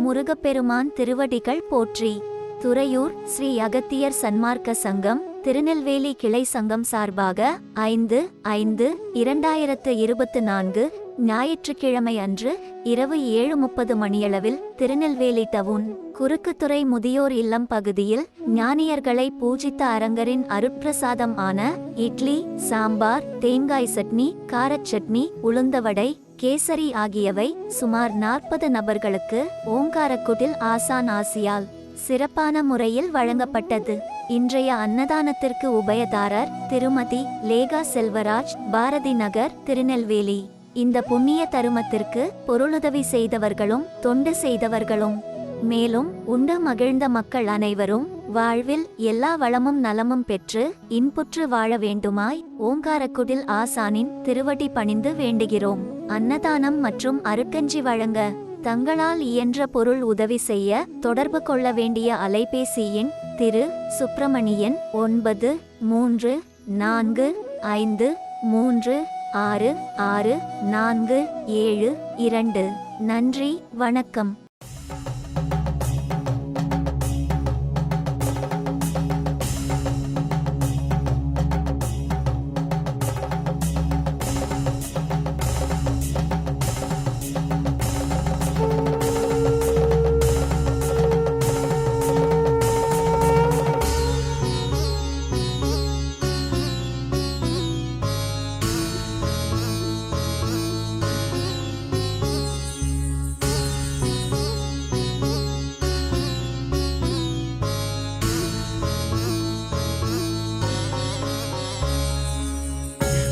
முருகப்பெருமான் திருவடிகள் போற்றி. துறையூர் ஸ்ரீ அகத்தியர் சன்மார்க்க சங்கம் திருநெல்வேலி கிளை சங்கம் சார்பாக ஐந்து ஐந்து இரண்டாயிரத்து இருபத்து நான்கு ஞாயிற்றுக்கிழமை அன்று இரவு ஏழு முப்பது மணியளவில் திருநெல்வேலி டவுன் குறுக்குத்துறை முதியோர் இல்லம் பகுதியில் ஞானியர்களை பூஜித்த அரங்கரின் அருட்பிரசாதம் ஆன இட்லி சாம்பார் தேங்காய் சட்னி காரச் சட்னி உளுந்தவடை கேசரி ஆகியவை சுமார் நாற்பது நபர்களுக்கு ஓங்காரக்குடில் ஆசான் ஆசியால் சிறப்பான முறையில் வழங்கப்பட்டது. இன்றைய அன்னதானத்திற்கு உபயதாரர் திருமதி லேகா செல்வராஜ் பாரதி நகர் திருநெல்வேலி. இந்த புண்ணிய தருமத்திற்கு பொருளுதவி செய்தவர்களும் தொண்டு செய்தவர்களும். மேலும் உண்டு மகிழ்ந்த மக்கள் அனைவரும் வாழ்வில் எல்லா வளமும் நலமும் பெற்று இன்புற்று வாழ வேண்டுமாய் ஓங்காரக்குடில் ஆசானின் திருவடி பணிந்து வேண்டுகிறோம். அன்னதானம் மற்றும் அருட்கஞ்சி வழங்க தங்களால் இயன்ற பொருள் உதவி செய்ய தொடர்பு கொள்ள வேண்டிய அலைபேசி எண் திரு சுப்பிரமணியன் ஒன்பது மூன்று நான்கு ஐந்து மூன்று ஆறு ஆறு நான்கு ஏழு இரண்டு. நன்றி வணக்கம்.